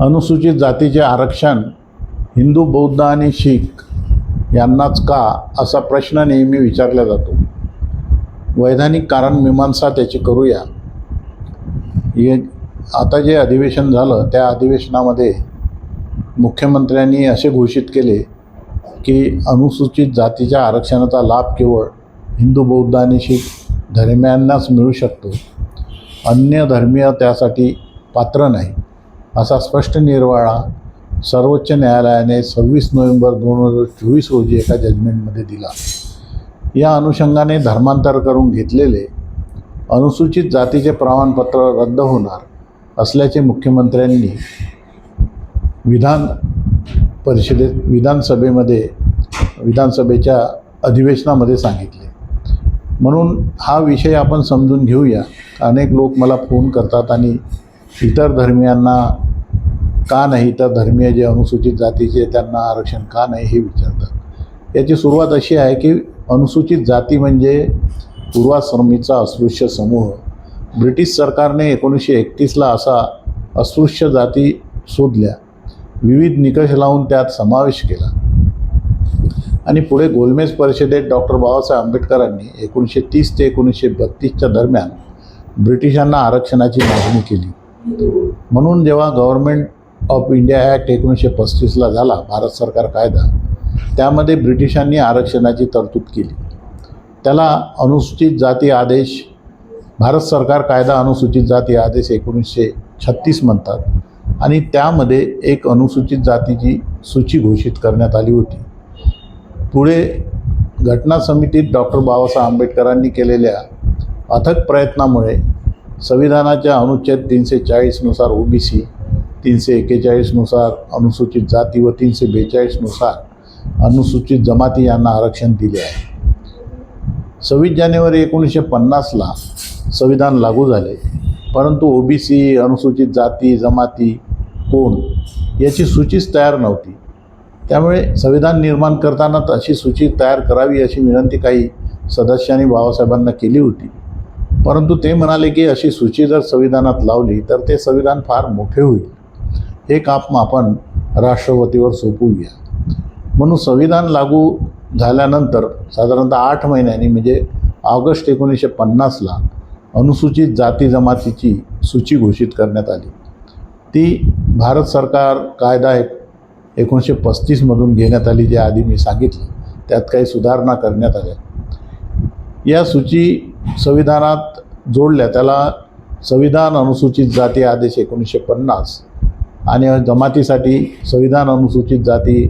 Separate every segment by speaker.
Speaker 1: अनुसूचित जातीचे आरक्षण हिंदू बौद्ध आणि शीख यांनाच का असा प्रश्न नेहमी विचारला जातो? वैधानिक कारण मीमांसा त्याची करूया. हे आता जे अधिवेशन झालं त्या अधिवेशनामध्ये मुख्यमंत्र्यांनी असे घोषित केले की अनुसूचित जातीच्या आरक्षणाचा लाभ केवळ हिंदू बौद्ध आणि शीख धर्मियांनाच मिळू शकतो. अन्य धर्मीय त्यासाठी पात्र नाही. असा स्पष्ट निर्वाळा सर्वोच्च न्यायालयाने सव्वीस नोव्हेंबर दोन हजार चोवीस रोजी एका जजमेंटमध्ये दिला. या अनुषंगाने धर्मांतर करून घेतलेले अनुसूचित जातीचे प्रमाणपत्र रद्द होणार असल्याचे मुख्यमंत्र्यांनी विधान परिषदेत विधानसभेमध्ये विधानसभेच्या अधिवेशनामध्ये सांगितले. म्हणून हा विषय आपण समजून घेऊया. अनेक लोक मला फोन करतात आणि इतर धर्मियांना का नाही इतर धर्मीय जे अनुसूचित जातीचे त्यांना आरक्षण का नाही हे विचारतात. याची सुरुवात अशी आहे की अनुसूचित जाती म्हणजे पूर्वाश्रमीचा अस्पृश्य समूह. ब्रिटिश सरकारने एकोणीसशे एकतीसला असा अस्पृश्य जाती शोधल्या. विविध निकष लावून त्यात समावेश केला. आणि पुढे गोलमेज परिषदेत डॉक्टर बाबासाहेब आंबेडकरांनी एकोणीसशे तीस ते एकोणीसशे बत्तीसच्या दरम्यान ब्रिटिशांना आरक्षणाची मागणी केली. म्हणून जेव्हा गव्हर्मेंट ऑफ इंडिया ॲक्ट एकोणीसशे पस्तीसला झाला भारत सरकार कायदा त्यामध्ये ब्रिटिशांनी आरक्षणाची तरतूद केली. त्याला अनुसूचित जाती आदेश भारत सरकार कायदा अनुसूचित जाती आदेश एकोणीसशे छत्तीस म्हणतात आणि त्यामध्ये एक अनुसूचित जातीची सूची घोषित करण्यात आली होती. पुढे घटना समितीत डॉक्टर बाबासाहेब आंबेडकरांनी केलेल्या अथक प्रयत्नामुळे संविधानाच्या अनुच्छेद तीनशे चाळीसनुसार ओ बी सी तीनशे एक्केचाळीसनुसार अनुसूचित जाती व तीनशे बेचाळीसनुसार अनुसूचित जमाती यांना आरक्षण दिले आहे. सव्वीस जानेवारी एकोणीसशे पन्नासला संविधान लागू झाले. परंतु ओ बी सी अनुसूचित जाती जमाती कोण याची सूचीच तयार नव्हती. त्यामुळे संविधान निर्माण करताना अशी सूची तयार करावी अशी विनंती काही सदस्यांनी बाबासाहेबांना केली होती. परंतु ते म्हणाले की अशी सूची जर संविधानात लावली तर ते संविधान फार मोठे होईल. हे काम आपण राष्ट्रपतीवर सोपवूया. म्हणून संविधान लागू झाल्यानंतर साधारणतः आठ महिन्यांनी म्हणजे ऑगस्ट एकोणीसशे पन्नासला अनुसूचित जाती जमातीची सूची घोषित करण्यात आली. ती भारत सरकार कायदा एक एकोणीसशे पस्तीसमधून घेण्यात आली जे आधी मी सांगितलं. त्यात काही सुधारणा करण्यात आल्या. या सूची संविधानात जोडल्या त्याला संविधान अनुसूचित जाती आदेश एकोणीसशे पन्नास आणि जमातीसाठी संविधान अनुसूचित जाती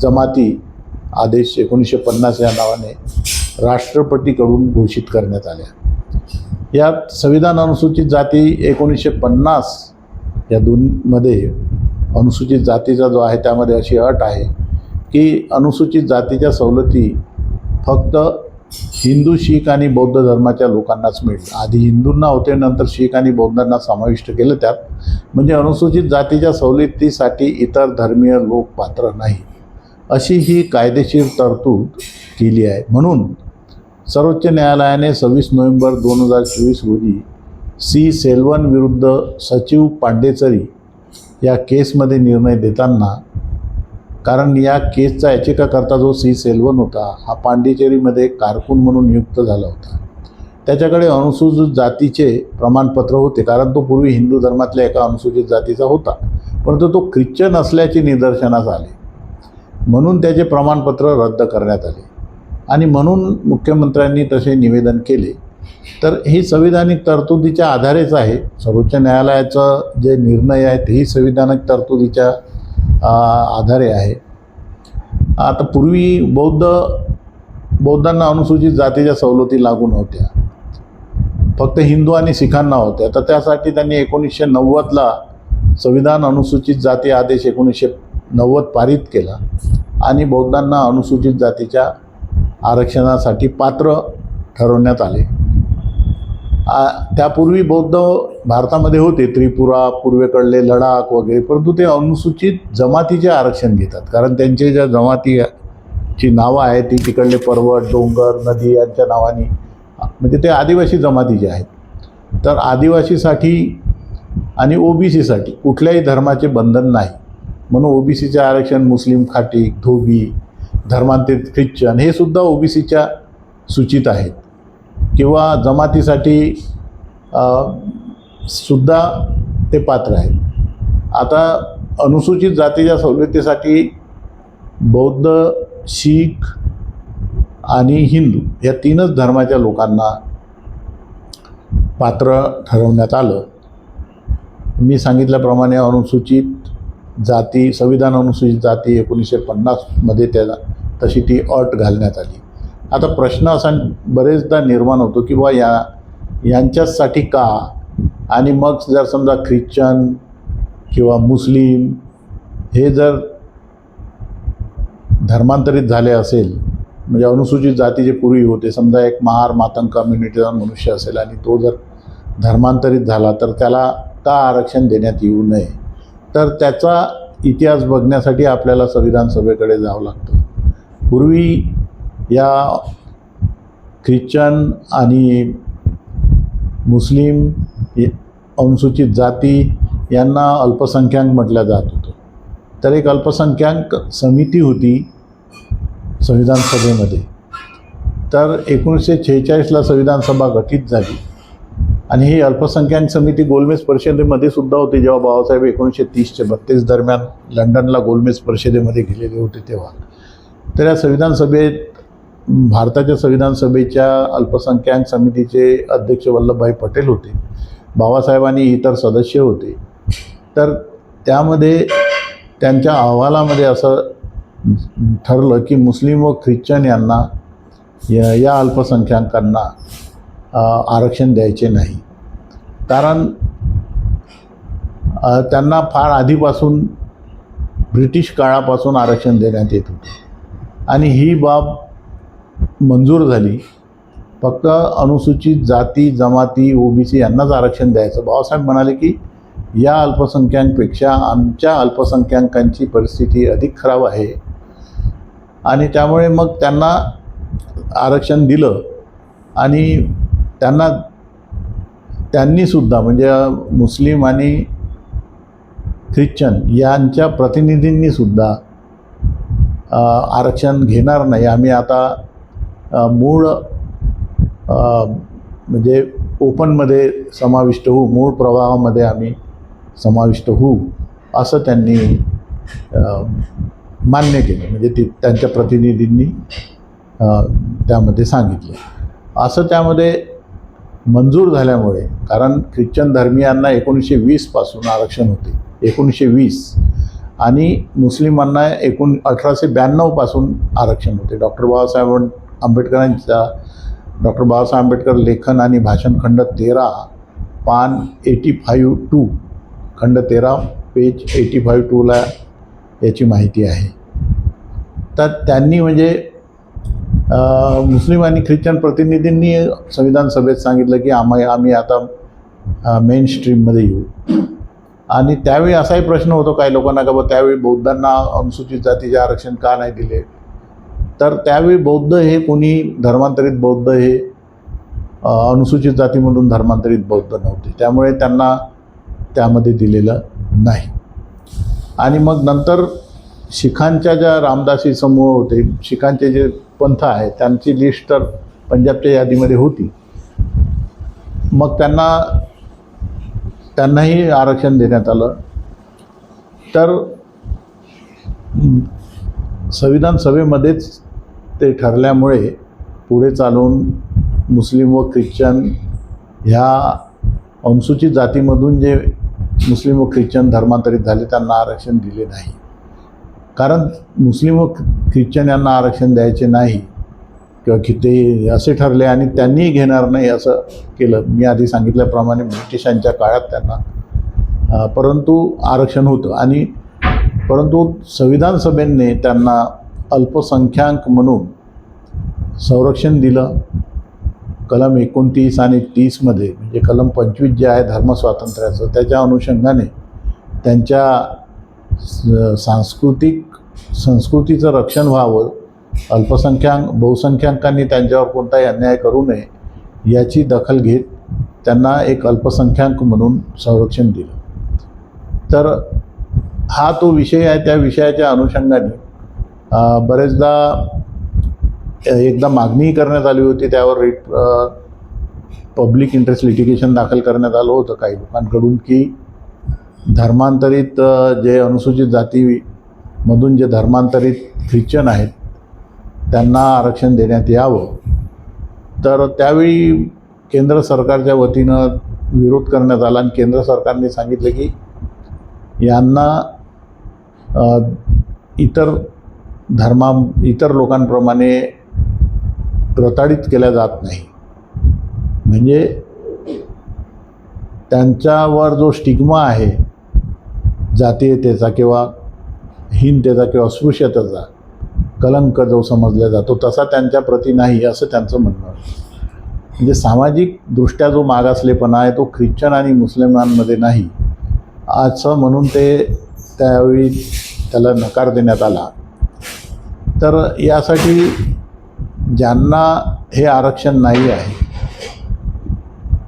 Speaker 1: जमाती आदेश एकोणीसशे पन्नास या नावाने राष्ट्रपतीकडून घोषित करण्यात आल्या. यात संविधान अनुसूचित जाती एकोणीसशे पन्नास या दोनमध्ये अनुसूचित जातीचा जो आहे त्यामध्ये अशी अट आहे की अनुसूचित जातीच्या सवलती फक्त हिंदू शीख आणि बौद्ध धर्माच्या लोकांनाच मिळतं. आधी हिंदूंना होते नंतर शीख आणि बौद्धांना समाविष्ट केलं त्यात. म्हणजे अनुसूचित जातीच्या सवलतीसाठी इतर धर्मीय लोक पात्र नाही. अशी ही कायदेशीर तरतूद केली आहे. म्हणून सर्वोच्च न्यायालयाने सव्वीस नोव्हेंबर दोन हजार चोवीस रोजी सी सेल्वन विरुद्ध सचिव पांडेचरी या केसमध्ये निर्णय देताना कारण या केसचा याचिकाकर्ता जो सी सेल्वन होता हा पांडिचेरीमध्ये कारकून म्हणून नियुक्त झाला होता. त्याच्याकडे अनुसूचित जातीचे प्रमाणपत्र होते कारण तो पूर्वी हिंदू धर्मातल्या एका अनुसूचित जातीचा होता परंतु तो ख्रिश्चन असल्याचे निदर्शनास आले. म्हणून त्याचे प्रमाणपत्र रद्द करण्यात आले. आणि म्हणून मुख्यमंत्र्यांनी तसे निवेदन केले. तर ही संविधानिक तरतुदीच्या आधारेच आहे. सर्वोच्च न्यायालयाचं जे निर्णय आहे तेही संविधानिक तरतुदीच्या आधारे आहे. आता पूर्वी बौद्ध बौद्धांना अनुसूचित जातीच्या सवलती लागू नव्हत्या फक्त हिंदू आणि सिखांना होत्या. तर त्यासाठी त्यांनी एकोणीसशे नव्वदला संविधान अनुसूचित जाती आदेश एकोणीसशे नव्वद पारित केला आणि बौद्धांना अनुसूचित जातीच्या आरक्षणासाठी पात्र ठरवण्यात आले. त्यापूर्वी बौद्ध भारतामध्ये होते. त्रिपुरा पूर्वेकडले लडाख वगैरे. परंतु ते अनुसूचित जमातीचे आरक्षण घेतात. कारण त्यांचे ज्या जमातीची नावं आहेत ती तिकडले पर्वत डोंगर नदी यांच्या नावाने म्हणजे ते आदिवासी जमातीचे आहेत. तर आदिवासीसाठी आणि ओ बी सीसाठी कुठल्याही धर्माचे बंधन नाही. म्हणून ओ बी सीचे आरक्षण मुस्लिम खाटीक धोबी धर्मांतरित ख्रिश्चन हे सुद्धा ओ बी सीच्या सूचित आहेत. किंवा जमातीसाठी सुद्धा ते पात्र आहेत. आता अनुसूचित जातीच्या सवलतीसाठी बौद्ध शीख आणि हिंदू या तीनच धर्माच्या लोकांना पात्र ठरवण्यात आलं. मी सांगितल्याप्रमाणे अनुसूचित जाती संविधान अनुसूचित जाती एकोणीसशे पन्नासमध्ये त्याला तशी ती अट घालण्यात आली. आता प्रश्न असा बरेचदा निर्माण होतो की बा या यांच्याचसाठी का? आणि मग जर समजा ख्रिश्चन किंवा मुस्लिम हे जर धर्मांतरित झाले असेल म्हणजे अनुसूचित जाती जे पूर्वी होते समजा एक महार मातंग कम्युनिटीचा मनुष्य असेल आणि तो जर धर्मांतरित झाला तर त्याला का आरक्षण देण्यात येऊ नये? तर त्याचा इतिहास बघण्यासाठी आपल्याला संविधान सभेकडे जावं लागतं. पूर्वी या ख्रिश्चन आणि मुस्लिम अनुसूचित जाती यांना अल्पसंख्याक म्हटलं जात होतं. तर एक अल्पसंख्याक समिती होती संविधान सभेमध्ये. तर एकोणीसशे छेचाळीसला संविधान सभा गठीत झाली. आणि ही अल्पसंख्याक समिती गोलमेज परिषदेमध्ये सुद्धा होती. जेव्हा बाबासाहेब एकोणीसशे तीसचे बत्तीस दरम्यान लंडनला गोलमेज परिषदेमध्ये गेलेले होते तेव्हा. तर या संविधान सभेत भारताच्या संविधान सभेच्या अल्पसंख्याक समितीचे अध्यक्ष वल्लभभाई पटेल होते. बाबासाहेब आणि इतर सदस्य होते. तर त्यामध्ये त्यांच्या अहवालामध्ये असं ठरलं की मुस्लिम व ख्रिश्चन यांना या या अल्पसंख्याकांना आरक्षण द्यायचे नाही. कारण त्यांना फार आधीपासून ब्रिटिश काळापासून आरक्षण देण्यात येत होतं. आणि ही बाब मंजूर झाली. फक्त अनुसूचित जाती जमाती ओबीसी यांनाच आरक्षण द्यायचं. बाबासाहेब म्हणाले की या अल्पसंख्याकांपेक्षा आमच्या अल्पसंख्याकांची परिस्थिती अधिक खराब आहे. आणि त्यामुळे मग त्यांना आरक्षण दिलं. आणि त्यांना त्यांनीसुद्धा म्हणजे मुस्लिम आणि ख्रिश्चन यांच्या प्रतिनिधींनीसुद्धा आरक्षण घेणार नाही. आम्ही आता मूळ म्हणजे ओपनमध्ये समाविष्ट होऊ मूळ प्रवाहामध्ये आम्ही समाविष्ट होऊ असं त्यांनी मान्य केलं. म्हणजे ती त्यांच्या प्रतिनिधींनी त्यामध्ये सांगितलं. असं त्यामध्ये मंजूर झाल्यामुळे कारण ख्रिश्चन धर्मियांना एकोणीसशे वीसपासून आरक्षण होते. एकोणीसशे वीस. आणि मुस्लिमांना एकूण अठराशे ब्याण्णवपासून आरक्षण होते. डॉक्टर बाबासाहेब आंबेडकरांच्या डॉक्टर बाबासाहेब आंबेडकर लेखन आणि भाषण खंड तेरा पान एटी फाईव्ह टू खंड तेरा पेज एटी फाईव्ह टूला याची माहिती आहे. तर त्यांनी म्हणजे मुस्लिम आणि ख्रिश्चन प्रतिनिधींनी संविधान सभेत सांगितलं की आम्ही आम्ही आता मेन स्ट्रीममध्ये येऊ. आणि त्यावेळी असाही प्रश्न होतो काही लोकांना का बा त्यावेळी बौद्धांना अनुसूचित जातीचे आरक्षण का नाही दिले? तर त्यावेळी बौद्ध हे कोणी धर्मांतरित बौद्ध हे अनुसूचित जातीमधून धर्मांतरित बौद्ध नव्हते. त्यामुळे त्यांना त्यामध्ये दिलेलं नाही. आणि मग नंतर शिखांच्या ज्या रामदासी समूह होते शिखांचे जे पंथ आहे त्यांची लिस्ट तर पंजाबच्या यादीमध्ये होती. मग त्यांना त्यांनाही आरक्षण देण्यात आलं. तर संविधान सभेमध्येच ते ठरल्यामुळे पुढे चालून मुस्लिम व ख्रिश्चन ह्या अनुसूचित जातीमधून जे मुस्लिम व ख्रिश्चन धर्मांतरित झाले त्यांना आरक्षण दिले नाही. कारण मुस्लिम व ख्रिश्चन यांना आरक्षण द्यायचे नाही किंवा की ते असे ठरले आणि त्यांनीही घेणार नाही असं केलं. मी आधी सांगितल्याप्रमाणे ब्रिटिशांच्या काळात त्यांना परंतु आरक्षण होतं. आणि परंतु संविधान सभेने त्यांना अल्पसंख्याक म्हणून संरक्षण दिलं. कलम एकोणतीस आणि तीसमध्ये म्हणजे कलम पंचवीस जे आहे धर्मस्वातंत्र्याचं त्याच्या अनुषंगाने त्यांच्या सांस्कृतिक संस्कृतीचं रक्षण व्हावं. अल्पसंख्याक बहुसंख्याकांनी त्यांच्यावर कोणताही अन्याय करू नये याची दखल घेत त्यांना एक अल्पसंख्याक म्हणून संरक्षण दिलं. तर हा तो विषय आहे त्या विषयाच्या अनुषंगाने बरेचदा एकदा मागणीही करण्यात आली होती त्यावर रिट पब्लिक इंटरेस्ट लिटिगेशन दाखल करण्यात आलं होतं काही लोकांकडून की धर्मांतरित जे अनुसूचित जातीमधून जे धर्मांतरित ख्रिश्चन आहेत त्यांना आरक्षण देण्यात यावं. तर त्यावेळी केंद्र सरकारच्या वतीनं विरोध करण्यात आला आणि केंद्र सरकारने सांगितलं की यांना इतर धर्मा इतर लोकांप्रमाणे प्रताडित केल्या जात नाही. म्हणजे त्यांच्यावर जो स्टिग्मा आहे जातीयतेचा किंवा हीनतेचा किंवा अस्पृश्यतेचा कलंक जो समजला जातो तसा त्यांच्याप्रती नाही असं त्यांचं म्हणणं म्हणजे सामाजिकदृष्ट्या जो मागासलेपणा आहे तो ख्रिश्चन आणि मुस्लिमांमध्ये नाही. असं म्हणून ते त्यावेळी त्याला नकार देण्यात आला. तर यासाठी ज्यांना हे आरक्षण नाही आहे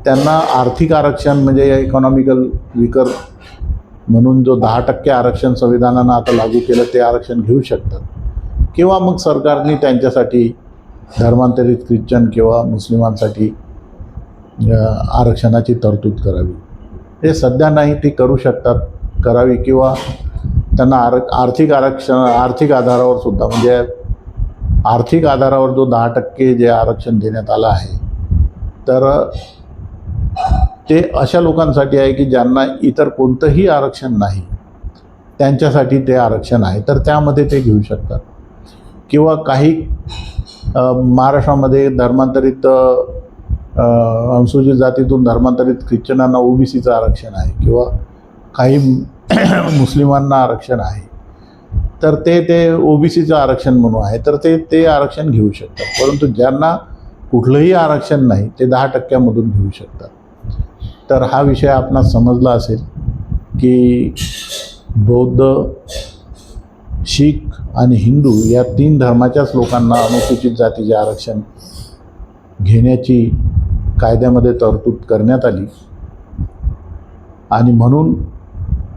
Speaker 1: त्यांना आर्थिक आरक्षण म्हणजे इकॉनॉमिकल विकर म्हणून जो दहा टक्के आरक्षण संविधानानं आता लागू केलं ते आरक्षण घेऊ शकतात. किंवा मग सरकारने त्यांच्यासाठी धर्मांतरित ख्रिश्चन किंवा मुस्लिमांसाठी आरक्षणाची तरतूद करावी. हे सध्या नाही ती करू शकतात करावी किंवा त्यांना आर आर्थिक आरक्षण आर्थिक आधारावर सुद्धा म्हणजे आर्थिक आधारावर जो दहा टक्के जे आरक्षण देण्यात आलं आहे तर ते अशा लोकांसाठी आहे की ज्यांना इतर कोणतंही आरक्षण नाही त्यांच्यासाठी ते आरक्षण आहे तर त्यामध्ये ते घेऊ शकतात. किंवा काही महाराष्ट्रामध्ये धर्मांतरित अनुसूचित जातीतून धर्मांतरित ख्रिश्चनांना ओबीसीचं आरक्षण आहे किंवा काही मुस्लिमांना आरक्षण आहे. तर ते ते ओबीसीचं आरक्षण म्हणून आहे. तर ते ते आरक्षण घेऊ शकतात. परंतु ज्यांना कुठलंही आरक्षण नाही ते दहा टक्क्यामधून घेऊ शकतात. तर हा विषय आपणास समजला असेल की बौद्ध शीख आणि हिंदू या तीन धर्माच्याच लोकांना अनुसूचित जातीचे आरक्षण घेण्याची कायद्यामध्ये तरतूद करण्यात आली. आणि म्हणून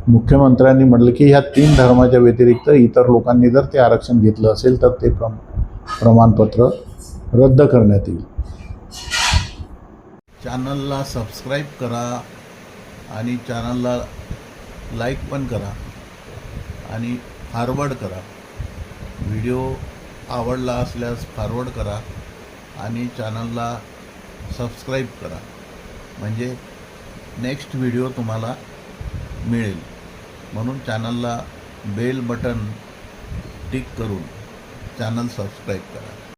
Speaker 1: मुख्यमंत्र्यांनी म्हटलं की ह्या तीन धर्माच्या व्यतिरिक्त इतर लोकांनी जर ते आरक्षण घेतलं असेल तर ते प्रम प्रमाणपत्र रद्द करण्यात येईल. चॅनलला सबस्क्राईब करा आणि चॅनलला लाईक पण करा आणि फॉरवर्ड करा. व्हिडिओ आवडला असल्यास फॉरवर्ड करा आणि चॅनलला सबस्क्राईब करा. म्हणजे नेक्स्ट व्हिडिओ तुम्हाला मिळेल. म्हणून चॅनलला बेल बटन टिक करून चॅनल सबस्क्राईब करा.